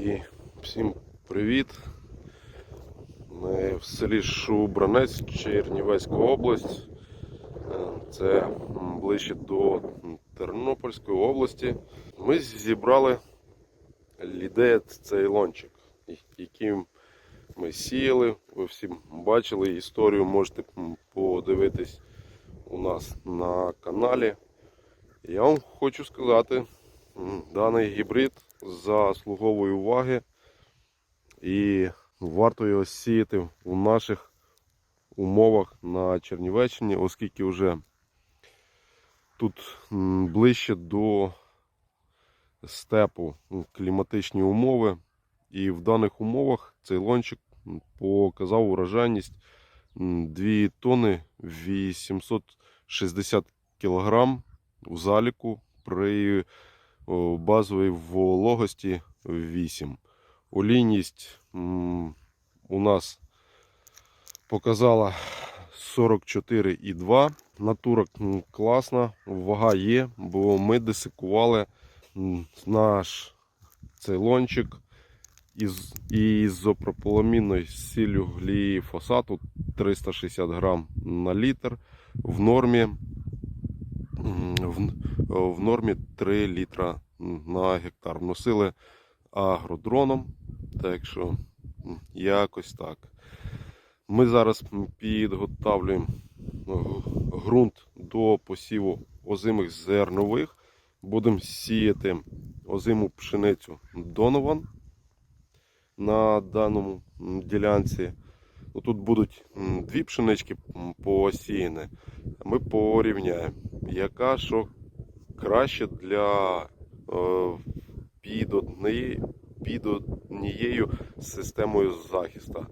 Друзі, всім привіт! Ми в селі Шубранець, Чернівецька область. Е, Це ближче до Тернопільської області. Ми зібрали лідеєт цейлончик, і- який ми сіяли. Ви всі бачили історію, можете подивитись у нас на каналі. Я вам хочу сказати, даний гібрид заслуговує уваги і варто його сіяти в наших умовах на Чернівеччині, оскільки вже тут ближче до степу кліматичні умови. І в даних умовах цей лончик показав урожайність 2 тонни 860 кілограм в заліку при о, базовій вологості 8. Олійність у нас показала 44,2. Натура класна, вага є, бо ми десикували наш цейлончик із ізопропиламінною сіллю гліфосату 360 грам на літр в нормі в, в нормі 3 літра на гектар. Вносили агродроном, так що якось так. Ми зараз підготавлюємо ґрунт до посіву озимих зернових. Будемо сіяти озиму пшеницю Донован на даному ділянці. Тут будуть дві пшенички посіяні. Ми порівняємо, яка що краще для е, під, одні, під однією системою захисту.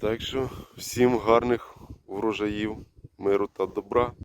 Так що всім гарних врожаїв, миру та добра.